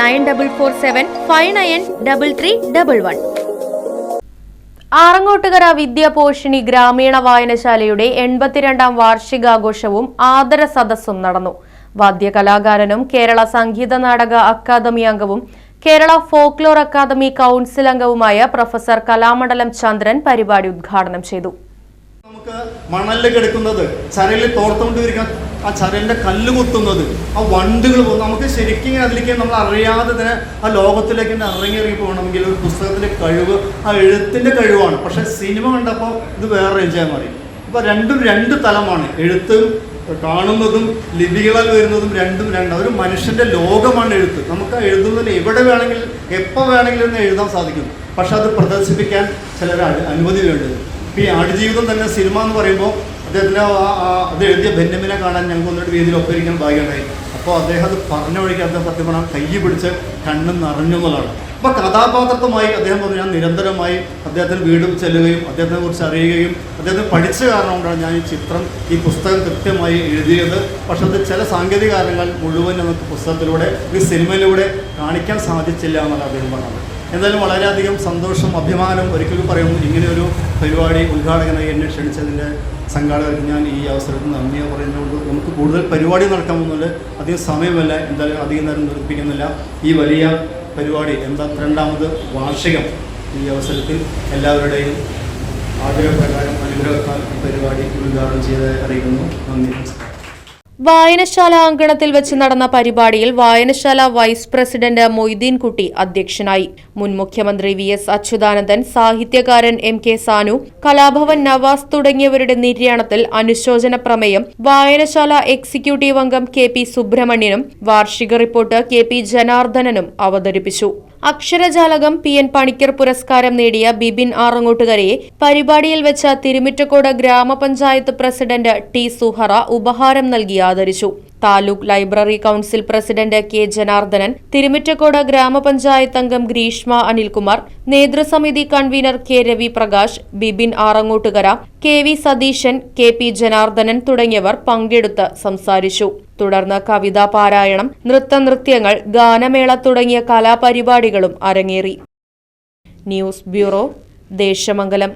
nine double four seven five nine double three double one. Arangottukara Vidyaposhini ഗ്രാമീണ വായനശാലയുടെ എൺപത്തിരണ്ടാം വാർഷികാഘോഷവും ആദര സദസ്സും നടന്നു. വാദ്യകലാകാരനും കേരള സംഗീത Nataka academy അംഗവും Kerala folklore academy council അംഗവുമായ professor Kalamandalam Chandran പരിപാടി ഉദ്ഘാടനം ചെയ്തു. നമുക്ക് മണലിൽ കിടക്കുന്നത്. ചരലിൽ തോർത്തുകൊണ്ടിരിക്കുന്ന ആ ചരലിന്റെ കല്ല് കുത്തുന്നത്. ആ വണ്ടുകൾ പോകുന്നത് നമുക്ക് ശരിക്കും അതിലേക്ക് നമ്മൾ അറിയാതെ തന്നെ ആ ലോകത്തിലേക്ക് തന്നെ ഇറങ്ങി ഇറങ്ങി പോകണമെങ്കിൽ ഒരു പുസ്തകത്തിന്റെ കഴിവ് ആ എഴുത്തിന്റെ കഴിവാണ്. പക്ഷെ സിനിമ കണ്ടപ്പോൾ ഇത് വേറെ എൻജോയ് മാറി. ഇപ്പൊ രണ്ടും രണ്ട് തലമാണ്. എഴുത്തും കാണുന്നതും ലിപികളാൽ വരുന്നതും രണ്ടും രണ്ടാണ് ഒരു മനുഷ്യന്റെ ലോകമാണ് എഴുത്ത്. നമുക്ക് എഴുതുന്നതിന് എവിടെ വേണമെങ്കിലും എപ്പോൾ വേണമെങ്കിലും എഴുതാൻ സാധിക്കും. പക്ഷെ അത് പ്രദർശിപ്പിക്കാൻ ചിലർ അനുമതി വേണ്ടത് ഇപ്പം ഈ ആടുജീവിതം തന്നെ സിനിമ എന്ന് പറയുമ്പോൾ ആ- അത് എഴുതിയ ബെന്നമിനെ കാണാൻ ഞങ്ങൾക്ക് ഒന്നിട്ട് രീതിയിൽ ഒപ്പിരിക്കാൻ ഭാഗ്യമുണ്ടായി. അപ്പോൾ അദ്ദേഹം അത് പറഞ്ഞ വഴിക്ക് അദ്ദേഹം സത്യം പറഞ്ഞാൽ കൈ പിടിച്ച് കണ്ണ് നിറഞ്ഞു എന്നുള്ളതാണ്. അപ്പോൾ കഥാപാത്രത്വമായി അദ്ദേഹം പറഞ്ഞു ഞാൻ നിരന്തരമായി അദ്ദേഹത്തിന് വീട് ചെല്ലുകയും അദ്ദേഹത്തിനെ കുറിച്ച് അറിയുകയും അദ്ദേഹത്തെ പഠിച്ച കാരണം കൊണ്ടാണ് ഞാൻ ഈ ചിത്രം ഈ പുസ്തകം കൃത്യമായി എഴുതിയത്. പക്ഷെ അത് ചില സാങ്കേതിക കാരണങ്ങൾ മുഴുവൻ നമുക്ക് പുസ്തകത്തിലൂടെ ഈ സിനിമയിലൂടെ കാണിക്കാൻ സാധിച്ചില്ല എന്നാണ് അദ്ദേഹം പറഞ്ഞത്. എന്തായാലും വളരെയധികം സന്തോഷം അഭിമാനം ഒരിക്കലും പറയുന്നു. ഇങ്ങനെയൊരു പരിപാടി ഉദ്ഘാടകനായി എന്നെ ക്ഷണിച്ചതിന്റെ സംഘാടകർക്ക് ഞാൻ ഈ അവസരത്തിൽ നന്ദി പറയുന്നതുകൊണ്ട് നമുക്ക് കൂടുതൽ പരിപാടി നടക്കാൻ പോകുന്നുണ്ട് അധികം സമയമല്ല. എന്തായാലും അധികം നേരം നിർപ്പിക്കുന്നില്ല ഈ വലിയ പരിപാടി എന്താ രണ്ടാമത് വാർഷികം. ഈ അവസരത്തിൽ എല്ലാവരുടെയും ആഗ്രഹപ്രകാരം അനുഗ്രഹത്താൽ പരിപാടി ഉദ്ഘാടനം ചെയ്ത് അറിയിക്കുന്നു. നന്ദി വായനശാല അങ്കണത്തിൽ വെച്ച് നടന്ന പരിപാടിയിൽ വായനശാല വൈസ് പ്രസിഡന്റ് മൊയ്തീൻകുട്ടി അധ്യക്ഷനായി. മുൻ മുഖ്യമന്ത്രി വി എസ് അച്യുതാനന്ദൻ സാഹിത്യകാരൻ എം കെ സാനു കലാഭവൻ നവാസ് തുടങ്ങിയവരുടെ നിര്യാണത്തിൽ അനുശോചന പ്രമേയം വായനശാല എക്സിക്യൂട്ടീവ് അംഗം കെ പി സുബ്രഹ്മണ്യനും വാർഷിക റിപ്പോർട്ട് കെ പി ജനാർദ്ദനനും അവതരിപ്പിച്ചു. അക്ഷരജാലകം പി എൻ പണിക്കർ പുരസ്കാരം നേടിയ ബിബിൻ ആറങ്ങോട്ടുകരയെ പരിപാടിയിൽ വെച്ച തിരുമിറ്റക്കോട് ഗ്രാമപഞ്ചായത്ത് പ്രസിഡന്റ് ടി സുഹറ ഉപഹാരം നൽകി ആദരിച്ചു. Taluk library council president K Janardhanan Thirumittacode ഗ്രാമപഞ്ചായത്ത് അംഗം Greeshma Anilkumar നേതൃസമിതി convener K Ravi Prakash Bibin Arangottukara K V Satheesan K P Janardhanan തുടങ്ങിയവർ പങ്കെടുത്ത് സംസാരിച്ചു. തുടർന്ന് കവിതാ പാരായണം നൃത്തനൃത്യങ്ങൾ ഗാനമേള തുടങ്ങിയ കലാപരിപാടികളും അരങ്ങേറി. News bureau Desamangalam.